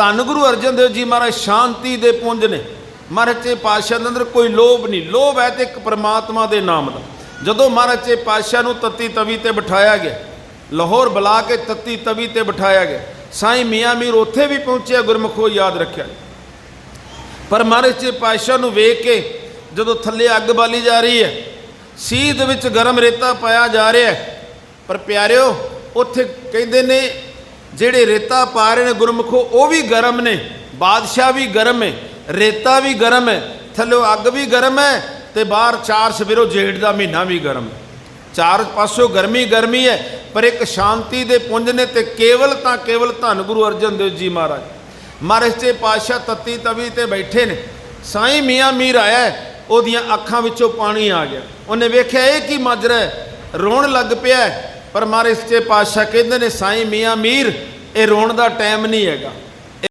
ਧੰਨ ਗੁਰੂ ਅਰਜਨ ਦੇਵ ਜੀ ਮਹਾਰਾਜ ਸ਼ਾਂਤੀ ਦੇ ਪੁੰਜ ਨੇ। ਮਹਾਰਾਜ ਚੇ ਪਾਤਸ਼ਾਹ ਦੇ ਅੰਦਰ ਕੋਈ ਲੋਭ ਨਹੀਂ। ਲੋਭ ਹੈ ਤੇ ਇੱਕ ਪ੍ਰਮਾਤਮਾ ਦੇ ਨਾਮ ਦਾ। ਜਦੋਂ ਮਹਾਰਾਜ ਚੇ ਪਾਤਸ਼ਾਹ ਨੂੰ ਤਤੀ ਤਵੀ ਤੇ ਬਿਠਾਇਆ ਗਿਆ, ਲਾਹੌਰ ਬੁਲਾ ਕੇ ਤਤੀ ਤਵੀ ਤੇ ਬਿਠਾਇਆ ਗਿਆ, ਸਾਈਂ ਮੀਆਂ ਮੀਰ ਉੱਥੇ ਵੀ ਪਹੁੰਚਿਆ, ਗੁਰਮਖੋ ਯਾਦ ਰੱਖਿਆ। ਪਰ ਮਹਾਰਾਜ ਚੇ ਪਾਤਸ਼ਾਹ ਨੂੰ ਵੇਖ ਕੇ ਜਦੋਂ ਥੱਲੇ ਅੱਗ ਬਾਲੀ ਜਾ ਰਹੀ ਹੈ ਸੀਹ ਵਿੱਚ ਗਰਮ ਰੇਤਾ ਪਾਇਆ ਜਾ ਰਿਹਾ ਪਰ ਪਿਆਰਿਓ, ਉੱਥੇ ਕਹਿੰਦੇ ਨੇ ਜਿਹੜੇ ਰੇਤਾ ਪਾ ਰਹੇ ਨੇ ਗੁਰਮਖੋ, ਉਹ ਵੀ ਗਰਮ ਨੇ, ਬਾਦਸ਼ਾਹ ਵੀ ਗਰਮ ਹੈ, ਰੇਤਾ ਵੀ ਗਰਮ ਹੈ, ਥੱਲੇ ਅੱਗ ਵੀ ਗਰਮ ਹੈ ਤੇ ਬਾਹਰ ਚਾਰ ਸਵੇਰੋ ਜੇਠ ਦਾ ਮਹੀਨਾ ਵੀ ਗਰਮ ਹੈ। ਚਾਰ ਪਾਸੋਂ ਗਰਮੀ ਗਰਮੀ ਹੈ, ਪਰ ਇੱਕ ਸ਼ਾਂਤੀ ਦੇ ਪੁੰਜ ਨੇ ਤੇ ਕੇਵਲ ਤਾਂ ਕੇਵਲ ਧੰਨ ਗੁਰੂ ਅਰਜਨ ਦੇਵ ਜੀ ਮਹਾਰਾਜ। ਮਹਾਰਾਜ ਤੇ ਪਾਤਸ਼ਾਹ ਤਤੀ ਤਵੀ ਤੇ ਬੈਠੇ ਨੇ, ਸਾਈਂ ਮੀਆਂ ਮੀਰ ਆਇਆ ਉਹਦੀਆਂ ਅੱਖਾਂ ਵਿੱਚੋਂ ਪਾਣੀ ਆ ਗਿਆ। ਉਹਨੇ ਵੇਖਿਆ, ਇਹ ਕੀ ਮਾਜਰਾ ਹੈ? ਰੋਣ ਲੱਗ ਪਿਆ ਪਰ ਮਹਾਰਾਜ ਤੇ ਪਾਤਸ਼ਾਹ ਕਹਿੰਦੇ ਨੇ, ਸਾਈਂ ਮੀਆਂ ਮੀਰ, ਇਹ ਰੋਣ ਦਾ ਟਾਈਮ ਨਹੀਂ ਹੈਗਾ।